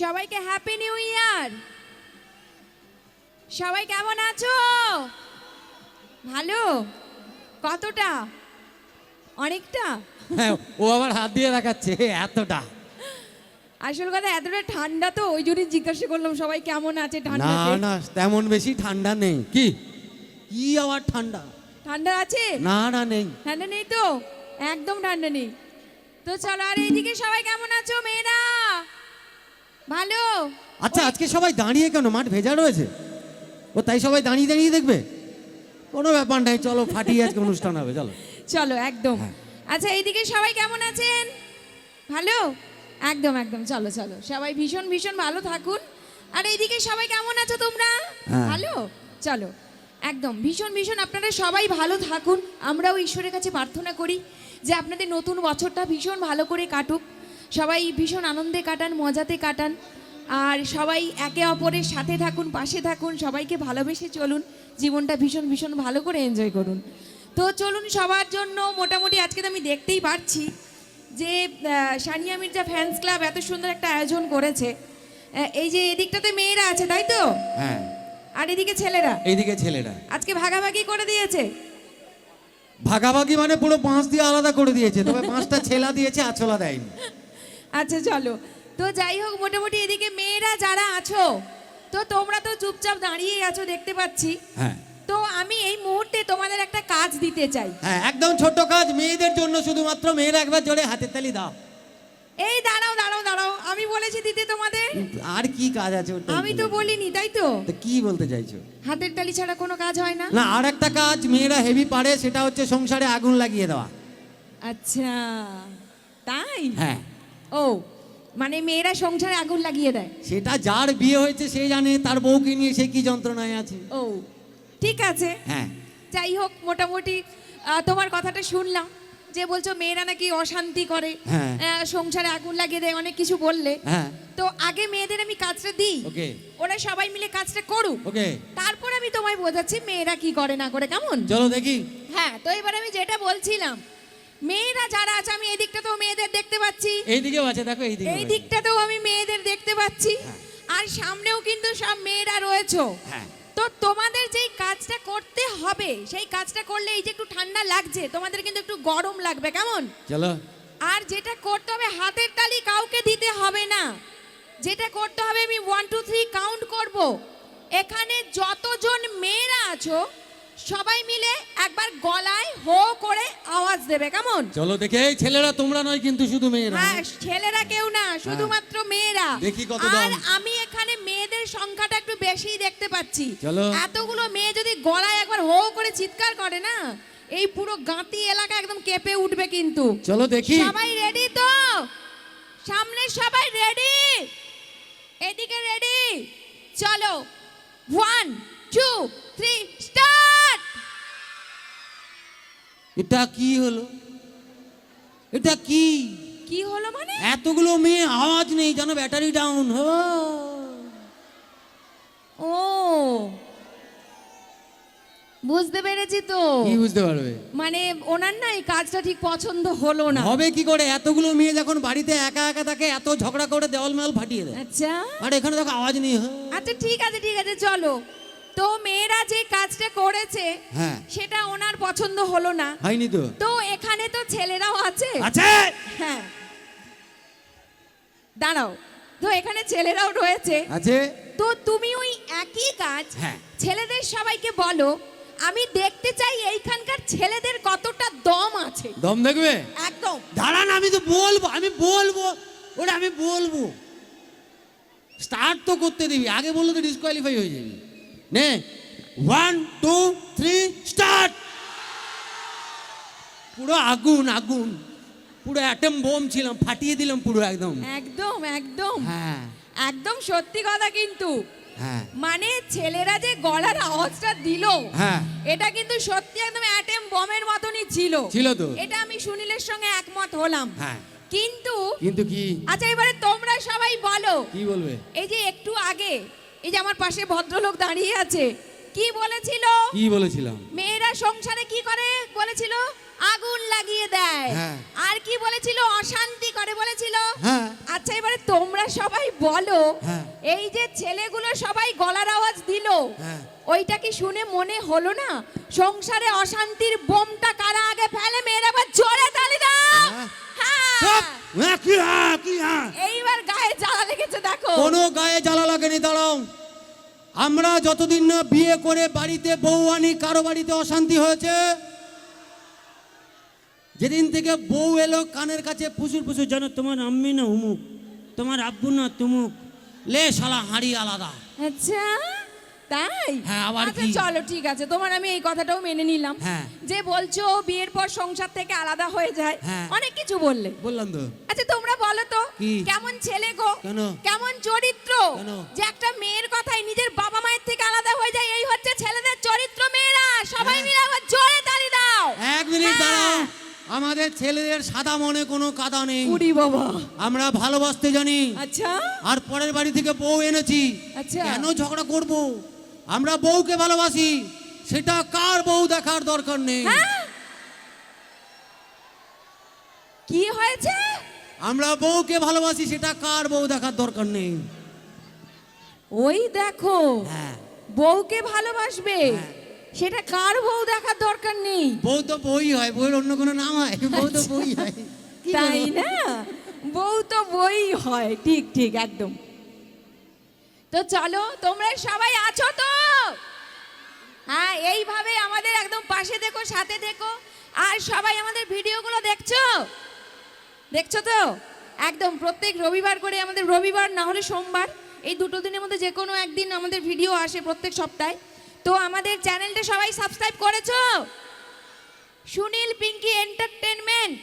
সবাইকে happy new year সবাই কেমন আছো? ভালো? কতটা? অনেকটা? হ্যাঁ ও আবার হাত দিয়ে দেখাচ্ছে এতটা। আসল কথা এতটা ঠান্ডা তো ওই জন্যই জিজ্ঞাসা করলাম সবাই কেমন আছে না ঠান্ডা না তেমন বেশি ঠান্ডা নেই। কি? কি আবার ঠান্ডা? ঠান্ডা আছে? না না নেই। ঠান্ডা নেই তো? একদম ঠান্ডা নেই। তো চলো আর এইদিকে সবাই কেমন আছো মেয়েরা? ভালো। আচ্ছা আজকে সবাই দাঁড়িয়ে কেন? মাঠ ভেজা রয়েছে? ও তাই সবাই দাঁড়িয়ে দাঁড়িয়ে দেখবে? কোনো ব্যাপার নাই চলো ফাটিয়ে আজকে অনুষ্ঠান হবে চলো। চলো একদম। হ্যাঁ। আচ্ছা এইদিকে সবাই কেমন আছেন? ভালো? একদম একদম চলো চলো। সবাই ভীষণ ভীষণ ভালো থাকুন। আর এইদিকে সবাই কেমন আছো তোমরা? হ্যাঁ। ভালো? চলো একদম। ভীষণ ভীষণ আপনারা সবাই ভালো থাকুন। আমরাও ঈশ্বরের কাছে প্রার্থনা করি যে আপনাদের নতুন বছরটা ভীষণ ভালো করে কাটুক। সবাই ভীষণ আনন্দে কাটান মজাতে কাটান। আর সবাই একে অপরের সাথে থাকুন পাশে থাকুন সবাইকে ভালোবেসে চলুন। জীবনটা ভীষণ ভীষণ ভালো করে এনজয় করুন। তো চলুন সবার জন্য মোটামুটি আজকে তো আমি দেখতেই পারছি যে সানিয়া মির্জা ফ্যান্স ক্লাব এত সুন্দর একটা আয়োজন করেছে। এই যে এদিকটাতে মেয়েরা আছে তাই তো? হ্যাঁ। আর এদিকে ছেলেরা? এদিকে ছেলেরা। আজকে ভাগাভাগি করে দিয়েছে? ভাগাভাগি মানে পুরো পাঁচ দিয়ে আলাদা করে দিয়েছে। তবে পাঁচটা ছেলা দিয়েছে আছলা দেয়নি। আচ্ছা চলো। তো যাই হোক মোটামুটি এদিকে মেয়েরা যারা আছো তো তোমরা তো চুপচাপ দাঁড়িয়ে আছো দেখতে পাচ্ছি। হ্যাঁ। তো আমি এই মুহূর্তে তোমাদের একটা কাজ দিতে চাই। হ্যাঁ একদম ছোট কাজ মেয়েদের জন্য শুধুমাত্র মেয়েরা একবার জোরে হাতের তালি দাও। এই দাঁড়াও দাঁড়াও দাঁড়াও আমি বলেছি দিতে তোমাদের। আর কি কাজ আছে আমি তো বলো। বলিনি তাই তো? তা কি বলতে চাইছো? হাতের তালি ছাড়া কোনো কাজ হয় না? না আর একটা কাজ মেয়েরা হেভি পারে সেটা হচ্ছে সংসারে আগুন লাগিয়ে দেওয়া। আচ্ছা তাই? হ্যাঁ। ও মানে মেয়েরা সংসারে আগুন লাগিয়ে দেয়। সেটা যার বিয়ে হয়েছে সে জানে তার বউকে নিয়ে সে কি যন্ত্রণায় আছে। ও ঠিক আছে। হ্যাঁ। যাই হোক মোটামুটি তোমার কথাটা শুনলাম যে বলছো মেয়েরা নাকি অশান্তি করে হ্যাঁ। সংসারে আগুন লাগিয়ে দেয় অনেক কিছু বললে। হ্যাঁ। তো আগে মেয়েদের আমি কাজটা দিই। ওরা সবাই মিলে কাজটা করুক। ওকে। তারপর আমি তোমায় বোঝাচ্ছি মেয়েরা কি করে না করে কেমন? চলো দেখি। হ্যাঁ তো এবার আমি যেটা বলছিলাম মেয়েরা যারা আছে আমি এই দিকটাতেও মেয়েদের দেখতে পাচ্ছি। এইদিকেও আছে দেখো এইদিকে এই দিকটাতেও আমি মেয়েদের দেখতে পাচ্ছি। আর সামনেও কিন্তু সব মেয়েরা রয়েছে। হ্যাঁ। তো তোমাদের যেই কাজটা করতে হবে সেই কাজটা করলে এই যে একটু ঠান্ডা লাগছে তোমাদের কিন্তু একটু গরম লাগবে কেমন? চলো। আর যেটা করতে হবে হাতের তালি কাউকে দিতে হবে না। যেটা করতে হবে আমি ওয়ান টু থ্রি কাউন্ট করব। এখানে যতজন মেয়েরা আছো সবাই মিলে একবার গলায় হো করে আওয়াজ দেবে কেমন? চলো দেখে এই ছেলেরা তোমরা নয় কিন্তু শুধু মেয়েরা। হ্যাঁ ছেলেরা কেউ না শুধুমাত্র মেয়েরা। দেখি কত আর আমি এখানে মেয়েদের সংখ্যাটা একটু বেশি দেখতে পাচ্ছি। চলো। এতগুলো মেয়ে যদি গলায় একবার হো করে চিৎকার করে না এই পুরো গাঁতি এলাকা একদম কেঁপে উঠবে কিন্তু। চলো দেখি। সবাই রেডি তো? সামনে সবাই রেডি এদিকে রেডি চলো। ওয়ান টু থ্রি স্টার্ট এটা কি হলো? এটা কি? কি হলো মানে? এতগুলো মেয়ে আওয়াজ নেই যেন ব্যাটারি ডাউন হো ও বুঝতে পেরেছি তো। কি বুঝতে পারবে? মানে ওনার না এই কাজটা ঠিক পছন্দ হলো না। হবে কি করে? এতগুলো মেয়ে যখন বাড়িতে একা একা থাকে এত ঝগড়া করে দেওয়াল মেয়াল ফাটিয়ে দেয়। আচ্ছা। আর এখানে দেখো আওয়াজ নেই আচ্ছা ঠিক আছে ঠিক আছে চলো। তো মেয়েরা যে কাজটা করেছে হ্যাঁ। সেটা ওনার পছন্দ হলো না। হয়নি তো? তো এখানে তো ছেলেরাও আছে। আছে? হ্যাঁ। দাঁড়াও তো এখানে ছেলেরাও রয়েছে। আছে? তো তুমি ওই একই কাজ হ্যাঁ। ছেলেদের সবাইকে বলো আমি দেখতে চাই এইখানকার ছেলেদের কতটা দম আছে। দম দেখবে? একদম। দাঁড়ান আমি তো বলব আমি বলব ওটা আমি বলব। স্টার্ট তো করতে দিবি আগে বললে তো ডিসকোয়ালিফাই হয়ে যাবি। নে ওয়ান টু থ্রি স্টার্ট পুরো আগুন আগুন। পুরো অ্যাটম বোম ছিলাম ফাটিয়ে দিলাম পুরো একদম। একদম একদম। হ্যাঁ। একদম সত্যি কথা কিন্তু। হ্যাঁ। মানে ছেলেরা যে গলার আওয়াজটা দিল হ্যাঁ। এটা কিন্তু সত্যি একদম অ্যাটেম বমের মতনই ছিল। ছিল তো। এটা আমি সুনীলের সঙ্গে একমত হলাম। হ্যাঁ। কিন্তু কিন্তু কি? আচ্ছা এবারে তোমরা সবাই বলো। কি বলবে? এই যে একটু আগে এই যে আমার পাশে ভদ্রলোক দাঁড়িয়ে আছে কি বলেছিল? কি বলেছিলাম? মেয়েরা সংসারে কি করে বলেছিল? আগুন লাগিয়ে দেয়। হ্যাঁ। আর কি বলেছিল? অশান্তি করে বলেছিল। হ্যাঁ। আচ্ছা এবারে তোমরা সবাই বলো হ্যাঁ। এই যে ছেলেগুলো সবাই গলার আওয়াজ দিল। ওইটা কি শুনে মনে হলো না? সংসারে অশান্তির বোমটা কারা আগে ফেলে? মেয়েরা আবার জোরে তালি দাও। হ্যাঁ। হ্যাঁ। চুপ! হ্যাঁ, কি হ্যাঁ কি হ্যাঁ। এইবার গায়ে জ্বালা লেগেছে দেখো। কোনো গায়ে জ্বালা লাগেনি দাঁড়াও। আমরা যতদিন না বিয়ে করে বাড়িতে বউ আনি কারও বাড়িতে অশান্তি হয়েছে? যেদিন থেকে বউ এলো কানের কাছে ফুসুর ফুসুর জানো তোমার আম্মি না উমুক তোমার আব্বু না তুমুক লে শালা হাঁড়ি আলাদা। আচ্ছা তাই? হ্যাঁ, আবার আচ্ছা কি? চলো ঠিক আছে তোমার আমি এই কথাটাও মেনে নিলাম। হ্যাঁ। যে বলছো বিয়ের পর সংসার থেকে আলাদা হয়ে যায় হ্যাঁ। অনেক কিছু বললে। বললাম তো। আচ্ছা তোমরা বলো তো কেমন ছেলে গো? কেমন চরিত্র? যে একটা মেয়ের কথাই নিজের আমাদের ছেলেদের সাদা মনে কোনো কাদা নেই। উড়ি বাবা। আমরা ভালোবাসতে জানি। আচ্ছা। আর পরের বাড়ি থেকে বউ এনেছি। আচ্ছা। কেন ঝগড়া করব? আমরা বউকে ভালোবাসি। সেটা কার বউ দেখার দরকার নেই। হ্যাঁ? কি হয়েছে? আমরা বউকে ভালোবাসি সেটা কার বউ দেখার দরকার নেই। ওই দেখো। হ্যাঁ। বউকে ভালোবাসবে। হ্যাঁ। সেটা কার বউ দেখার দরকার নেই। বউ তো বই হয় বউয়ের অন্য কোনো নাম হয় বউ তো বই হয়। তাই না? বউ তো বই হয় ঠিক ঠিক একদম। তো চলো তোমরা সবাই আছো তো? হ্যাঁ এইভাবে আমাদের একদম পাশে দেখো সাথে দেখো। আর সবাই আমাদের ভিডিওগুলো দেখছ? দেখছ তো? একদম প্রত্যেক রবিবার করে আমাদের রবিবার না হলে সোমবার। এই দুটো দিনের মধ্যে যে কোনো একদিন আমাদের ভিডিও আসে প্রত্যেক সপ্তাহে। তো আমাদের চ্যানেলটা সবাই সাবস্ক্রাইব করেছ? সুনীল পিঙ্কি এন্টারটেনমেন্ট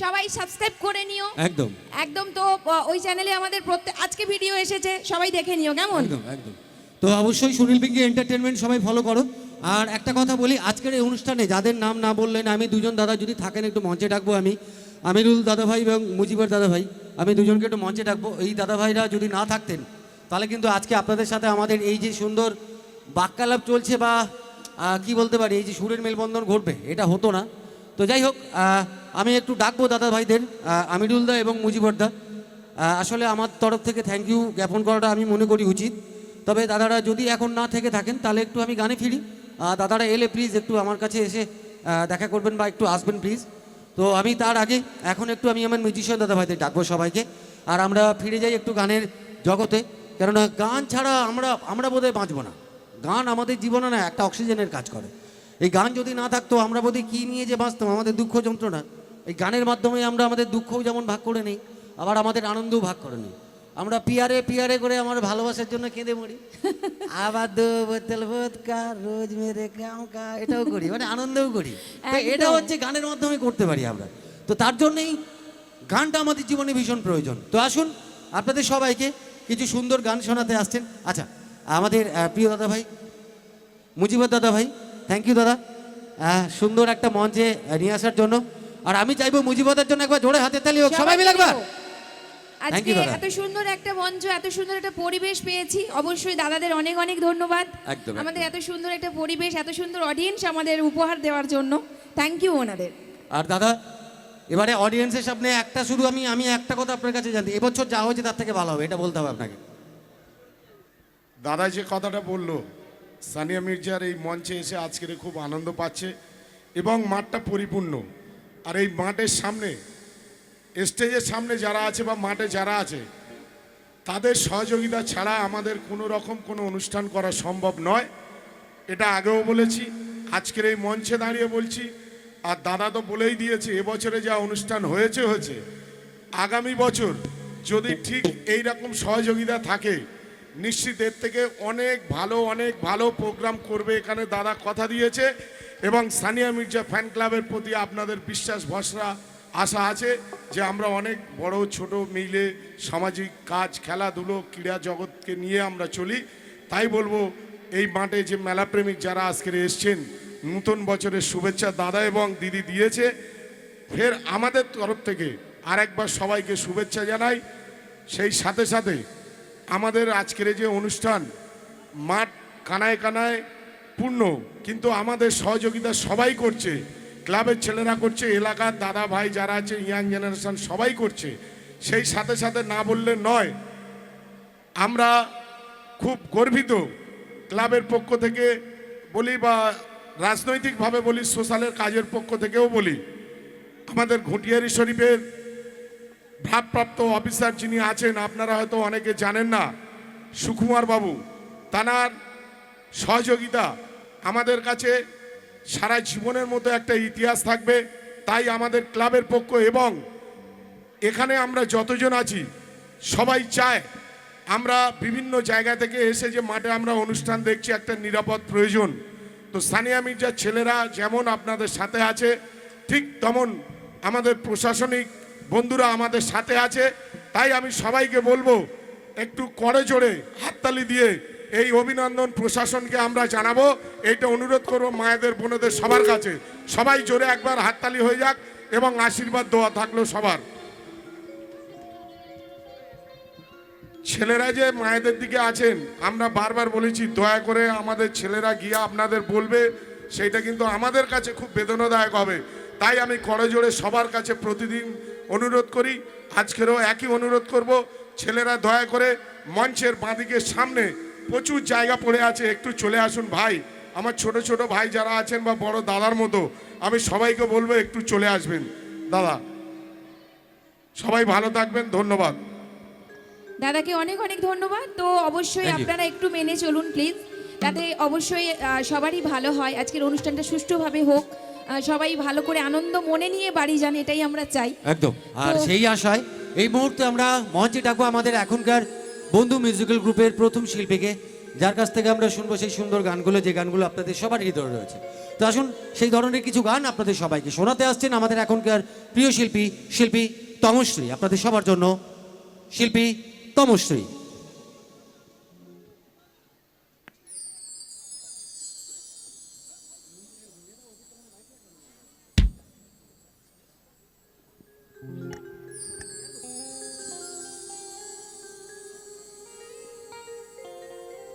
সবাই সাবস্ক্রাইব করে নিও। একদম। একদম তো ওই চ্যানেলে আমাদের প্রত্যেক আজকে ভিডিও এসেছে সবাই দেখে নিও কেমন? একদম একদম। তো অবশ্যই সুনীল পিঙ্কি এন্টারটেনমেন্ট সবাই ফলো করো। আর একটা কথা বলি আজকের এই অনুষ্ঠানে যাদের নাম না বললেন আমি দুজন দাদা যদি থাকেন একটু মঞ্চে ডাকবো আমি। আমিরুল দাদাভাই এবং মুজিবর দাদাভাই। আমি দুজনকে একটু মঞ্চে ডাকবো। এই দাদাভাইরা যদি না থাকতেন তাহলে কিন্তু আজকে আপনাদের সাথে আমাদের এই যে সুন্দর বাক্যালাপ চলছে বা কি বলতে পারি? এই যে সুরের মেলবন্ধন ঘটবে এটা হতো না। তো যাই হোক আমি একটু ডাকবো দাদা ভাইদের আহ, আমিরুল দা এবং মুজিবর দা। আসলে আমার তরফ থেকে থ্যাংক ইউ জ্ঞাপন করাটা আমি মনে করি উচিত। তবে দাদারা যদি এখন না থেকে থাকেন তাহলে একটু আমি গানে ফিরি। দাদারা এলে প্লিজ একটু আমার কাছে এসে দেখা করবেন বা একটু আসবেন প্লিজ তো আমি তার আগে এখন একটু আমি আমার মিউজিশিয়ান দাদা ভাইদের ডাকবো সবাইকে। আর আমরা ফিরে যাই একটু গানের জগতে। কেননা গান ছাড়া আমরা আমরা বোধহয় বাঁচবো না। গান আমাদের জীবনে না একটা অক্সিজেনের কাজ করে। এই গান যদি না থাকতো আমরা বোধহয় কী নিয়ে যে বাঁচতাম? আমাদের দুঃখ যন্ত্রণা। এই গানের মাধ্যমে আমরা আমাদের দুঃখও যেমন ভাগ করে নিই আবার আমাদের আনন্দও ভাগ করে নিই। আমরা পিয়ারে পিয়ারে করে আমার ভালোবাসার জন্য কেঁদে মরি। আবার দো বোতল বোধকা রোজ মেরে এটাও করি মানে আনন্দও করি। এটা হচ্ছে গানের মাধ্যমে করতে পারি আমরা। তো তার জন্যই গানটা আমাদের জীবনে ভীষণ প্রয়োজন। তো আসুন আপনাদের সবাইকে কিছু সুন্দর গান শোনাতে আসছেন। আচ্ছা আমাদের প্রিয় দাদা ভাই মুজিবর দাদা ভাই থ্যাংক ইউ দাদা। সুন্দর একটা মঞ্চে নিয়ে আসার জন্য। আর আমি চাইব মুজিবদার জন্য একবার জোরে হাতে তালি হোক। সবাই মিলে একবার। আজকে এত সুন্দর একটা মঞ্চ এত সুন্দর একটা পরিবেশ পেয়েছি। অবশ্যই দাদাদের অনেক অনেক ধন্যবাদ। একদম, আমাদের এত সুন্দর একটা পরিবেশ এত সুন্দর অডিয়েন্স আমাদের উপহার দেওয়ার জন্য। থ্যাংক ইউ ওনাদের। আর দাদা এবারে অডিয়েন্সের সামনে একটা শুধু আমি আমি একটা কথা আপনার কাছে জানতে এবছর যা হয়েছে তার থেকে ভালো হবে এটা বলতে হবে আপনাকে। দাদা যে কথাটা বলল, সানিয়া মির্জার এই মঞ্চে এসে আজকের খুব আনন্দ পাচ্ছে এবং মাঠটা পরিপূর্ণ। আর এই মাঠের সামনে, স্টেজের সামনে যারা আছে বা মাঠে যারা আছে, তাদের সহযোগিতা ছাড়া আমাদের কোনো রকম কোনো অনুষ্ঠান করা সম্ভব নয়। এটা আগেও বলেছি, আজকের এই মঞ্চে দাঁড়িয়ে বলছি, আর দাদা তো বলেই দিয়েছে এবছরে যা অনুষ্ঠান হয়েছে হয়েছে, আগামী বছর যদি ঠিক এই রকম সহযোগিতা থাকে নিশ্চিত এর থেকে অনেক ভালো অনেক ভালো প্রোগ্রাম করবে এখানে দাদা কথা দিয়েছে এবং সানিয়া মির্জা ফ্যান ক্লাবের প্রতি আপনাদের বিশ্বাস, ভরসা, আশা আছে যে আমরা অনেক বড়, ছোট মিলে সামাজিক কাজ, খেলাধুলো, ক্রীড়া জগৎকে নিয়ে আমরা চলি। তাই বলব এই মাঠে যে মেলাপ্রেমিক যারা আজকে এসছেন, নতুন বছরের শুভেচ্ছা দাদা এবং দিদি দিয়েছে। ফের আমাদের তরফ থেকে আরেকবার সবাইকে শুভেচ্ছা জানাই। সেই সাথে সাথে আমাদের আজকের যে অনুষ্ঠান মাঠ কানায় কানায় পূর্ণ, কিন্তু আমাদের সহযোগিতা সবাই করছে। ক্লাবের ছেলেরা করছে, এলাকার দাদা ভাই যারা আছে, ইয়াং জেনারেশন সবাই করছে। সেই সাথে সাথে না বললে নয়, আমরা খুব গর্বিত ক্লাবের পক্ষ থেকে বলি বা রাজনৈতিকভাবে বলি, সোশ্যালের কাজের পক্ষ থেকেও বলি, আমাদের ঘুটিয়ারি শরীফের ভারপ্রাপ্ত অফিসার যিনি আছেন, আপনারা হয়তো অনেকে জানেন না, সুকুমার বাবু। তানার সহযোগিতা আমাদের কাছে সারা জীবনের মতো একটা ইতিহাস থাকবে। তাই আমাদের ক্লাবের পক্ষ এবং এখানে আমরা যতজন আছি, সবাই চায় আমরা বিভিন্ন জায়গা থেকে এসে যে মাঠে আমরা অনুষ্ঠান দেখছি, একটা নিরাপদ প্রয়োজন। তো সানিয়া মির্জার ছেলেরা যেমন আপনাদের সাথে আছে, ঠিক তেমন আমাদের প্রশাসনিক বন্ধুরা আমাদের সাথে আছে, তাই আমি সবাইকে বলব, একটু করে জোরে হাততালি দিয়ে এই অভিনন্দন প্রশাসনকে আমরা জানাব। এইটা অনুরোধ করব মায়েদের, বোনদের সবার কাছে। সবাই জোরে একবার হাততালি হয়ে যাক এবং আশীর্বাদ দেওয়া থাকল সবার। ছেলেরা যে মায়েদের দিকে আছেন, আমরা বারবার বলেছি, দয়া করে আমাদের ছেলেরা গিয়ে আপনাদের বলবে, সেইটা কিন্তু আমাদের কাছে খুব বেদনাদায়ক হবে। তাই আমি করে জোরে সবার কাছে প্রতিদিন অনুরোধ করি আজকেরও একই অনুরোধ করব ছেলেরা দয়া করে মঞ্চের বাঁদিকের সামনে প্রচুর জায়গা পড়ে আছে একটু চলে আসুন ভাই। আমার ছোট ছোট ভাই যারা আছেন বা বড় দাদার মতো আমি সবাইকে বলব একটু চলে আসবেন। দাদা সবাই ভালো থাকবেন ধন্যবাদ। দাদাকে অনেক অনেক ধন্যবাদ। তো অবশ্যই আপনারা একটু মেনে চলুন প্লিজ তাতে অবশ্যই সবারই ভালো হয়। আজকের অনুষ্ঠানটা সুষ্ঠুভাবে হোক। সবাই ভালো করে আনন্দ মনে নিয়ে বাড়ি যান এটাই আমরা চাই। একদম। আর সেই আশায় এই মুহূর্তে আমরা মঞ্চে ডাকবো আমাদের এখনকার বন্ধু মিউজিক্যাল গ্রুপের প্রথম শিল্পীকে যার কাছ থেকে আমরা শুনব সেই সুন্দর গানগুলো যে গানগুলো আপনাদের সবার হৃদয় রয়েছে। তো আসুন সেই ধরনের কিছু গান আপনাদের সবাইকে শোনাতে আসছেন আমাদের এখনকার প্রিয় শিল্পী শিল্পী তমশ্রী। আপনাদের সবার জন্য শিল্পী তমশ্রী।